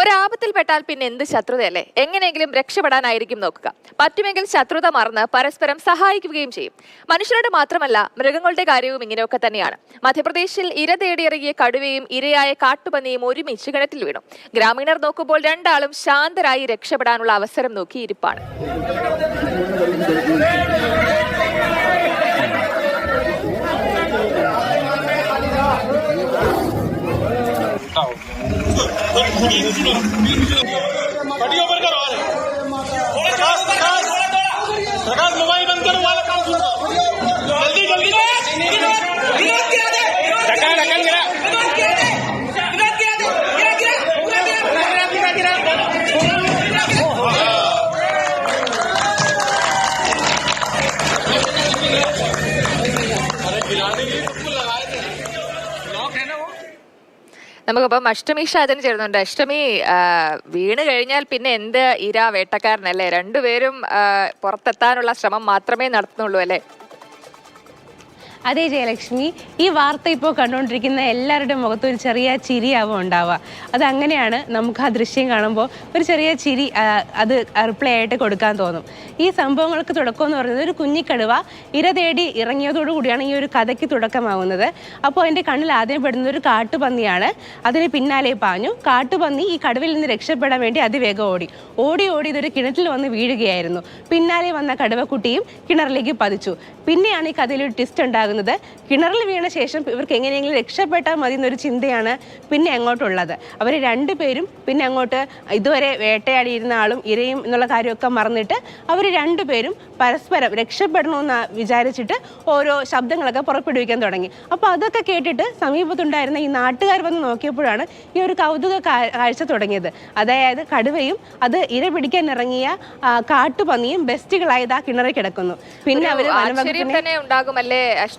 ഒരാപത്തിൽപ്പെട്ടാൽ പിന്നെ എന്ത് ശത്രുതയല്ലേ? എങ്ങനെയെങ്കിലും രക്ഷപ്പെടാനായിരിക്കും നോക്കുക. പറ്റുമെങ്കിൽ ശത്രുത മറന്ന് പരസ്പരം സഹായിക്കുകയും ചെയ്യും. മനുഷ്യരുടെ മാത്രമല്ല മൃഗങ്ങളുടെ കാര്യവും ഇങ്ങനെയൊക്കെ തന്നെയാണ്. മധ്യപ്രദേശിൽ ഇര തേടിയിറങ്ങിയ കടുവയും ഇരയായ കാട്ടുപന്നിയും ഒരുമിച്ച് കിണറ്റിൽ വീണു. ഗ്രാമീണർ നോക്കുമ്പോൾ രണ്ടാളും ശാന്തരായി രക്ഷപ്പെടാനുള്ള അവസരം നോക്കി ഇരിപ്പാണ് बढ़िया ऊपर करो अरे प्रकाश प्रकाश प्रकाश मोबाइल बंद करो वाला काम सुनो जल्दी जल्दी ढक्कन ढक्कन गिरा നമുക്കിപ്പം അഷ്ടമി ഷാജൻ ചേരുന്നുണ്ട്. അഷ്ടമി വീണ് കഴിഞ്ഞാൽ പിന്നെ എന്ത് ഇര വേട്ടക്കാരനല്ലേ? രണ്ടുപേരും പുറത്തെത്താനുള്ള ശ്രമം മാത്രമേ നടത്തുന്നുള്ളൂ അല്ലേ? അതെ ജയലക്ഷ്മി ഈ വാർത്ത ഇപ്പോൾ കണ്ടുകൊണ്ടിരിക്കുന്ന എല്ലാവരുടെ മുഖത്തും ഒരു ചെറിയ ചിരിയാവും ഉണ്ടാവുക. അത് അങ്ങനെയാണ് നമുക്ക് ആ ദൃശ്യം കാണുമ്പോൾ ഒരു ചെറിയ ചിരി അത് റിപ്ലൈ ആയിട്ട് കൊടുക്കാൻ തോന്നും. ഈ സംഭവങ്ങൾക്ക് തുടക്കം എന്ന് പറയുന്നത് ഒരു കുഞ്ഞിക്കടുവ ഇര തേടി ഇറങ്ങിയതോടുകൂടിയാണ് ഈ ഒരു കഥയ്ക്ക് തുടക്കമാവുന്നത്. അപ്പോൾ എന്റെ കണ്ണിൽ ആദ്യം പെടുന്ന ഒരു കാട്ടുപന്നിയാണ്. അതിന് പിന്നാലെ പാഞ്ഞു. കാട്ടുപന്നി ഈ കടുവിൽ നിന്ന് രക്ഷപ്പെടാൻ വേണ്ടി അതിവേഗം ഓടി. ഓടി ഓടി ഇതൊരു കിണറ്റിൽ വന്ന് വീഴുകയായിരുന്നു. പിന്നാലെ വന്ന കടുവക്കുട്ടിയും കിണറിലേക്ക് പതിച്ചു. പിന്നെയാണ് ഈ കഥയിൽ ഒരു ട്വിസ്റ്റ് ഉണ്ടാകുന്നത്. കിണറിൽ വീണ ശേഷം ഇവർക്ക് എങ്ങനെയെങ്കിലും രക്ഷപ്പെട്ടാൽ മതി എന്നൊരു ചിന്തയാണ് പിന്നെ അങ്ങോട്ടുള്ളത്. അവർ രണ്ടുപേരും പിന്നെ അങ്ങോട്ട് ഇതുവരെ വേട്ടയാടിയിരുന്ന ആളും ഇരയും എന്നുള്ള കാര്യമൊക്കെ മറന്നിട്ട് അവർ രണ്ടുപേരും പരസ്പരം രക്ഷപ്പെടണമെന്ന് വിചാരിച്ചിട്ട് ഓരോ ശബ്ദങ്ങളൊക്കെ പുറപ്പെടുവിക്കാൻ തുടങ്ങി. അപ്പോൾ അതൊക്കെ കേട്ടിട്ട് സമീപത്തുണ്ടായിരുന്ന ഈ നാട്ടുകാർ വന്ന് നോക്കിയപ്പോഴാണ് ഈ ഒരു കൗതുക കാഴ്ച തുടങ്ങിയത്. അതായത് കടുവയും അത് ഇര പിടിക്കാൻ ഇറങ്ങിയ കാട്ടുപന്നിയും ബെസ്റ്റുകളായത് ആ കിണറിൽ കിടക്കുന്നു. പിന്നെ അവർ ആശ്ചര്യം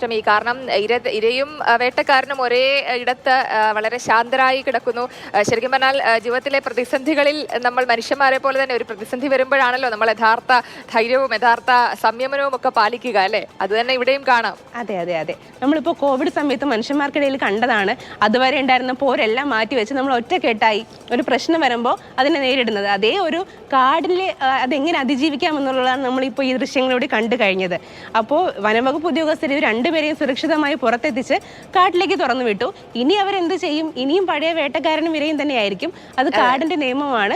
തന്നെ ഈ കാരണം ഇര ഇരയും വേട്ടക്കാരനും ഒരേ ഇടത്ത് വളരെ ശാന്തരായി കിടക്കുന്നു. ശരിക്കും പറഞ്ഞാൽ ജീവിതത്തിലെ പ്രതിസന്ധികളിൽ നമ്മൾ മനുഷ്യന്മാരെ പോലെ തന്നെ ഒരു പ്രതിസന്ധി വരുമ്പോഴാണല്ലോ നമ്മൾ യഥാർത്ഥ ധൈര്യവും യഥാർത്ഥ സംയമനവും ഒക്കെ പാലിക്കുക അല്ലേ? അത് തന്നെ ഇവിടെയും കാണാം. അതെ അതെ അതെ. നമ്മളിപ്പോൾ കോവിഡ് സമയത്ത് മനുഷ്യന്മാർക്കിടയിൽ കണ്ടതാണ്. അതുവരെ ഉണ്ടായിരുന്ന പോരെല്ലാം മാറ്റി വെച്ച് നമ്മൾ ഒറ്റക്കെട്ടായി ഒരു പ്രശ്നം വരുമ്പോൾ അതിനെ നേരിടുന്നത്. അതേ ഒരു കാടിൽ അതെങ്ങനെ അതിജീവിക്കാം എന്നുള്ളതാണ് നമ്മളിപ്പോൾ ഈ ദൃശ്യങ്ങളിലൂടെ കണ്ടു കഴിഞ്ഞത്. അപ്പോൾ വനംവകുപ്പ് ഉദ്യോഗസ്ഥർ ഇവർ രണ്ടുപേരെയും സുരക്ഷിതമായി പുറത്തെത്തിച്ച് കാട്ടിലേക്ക് തുറന്നു വിട്ടു. ഇനി അവരെന്ത് ചെയ്യും? ഇനിയും പഴയ വേട്ടക്കാരനും ഇരയും തന്നെയായിരിക്കും. അത് കാടിന്റെ നിയമമാണ്.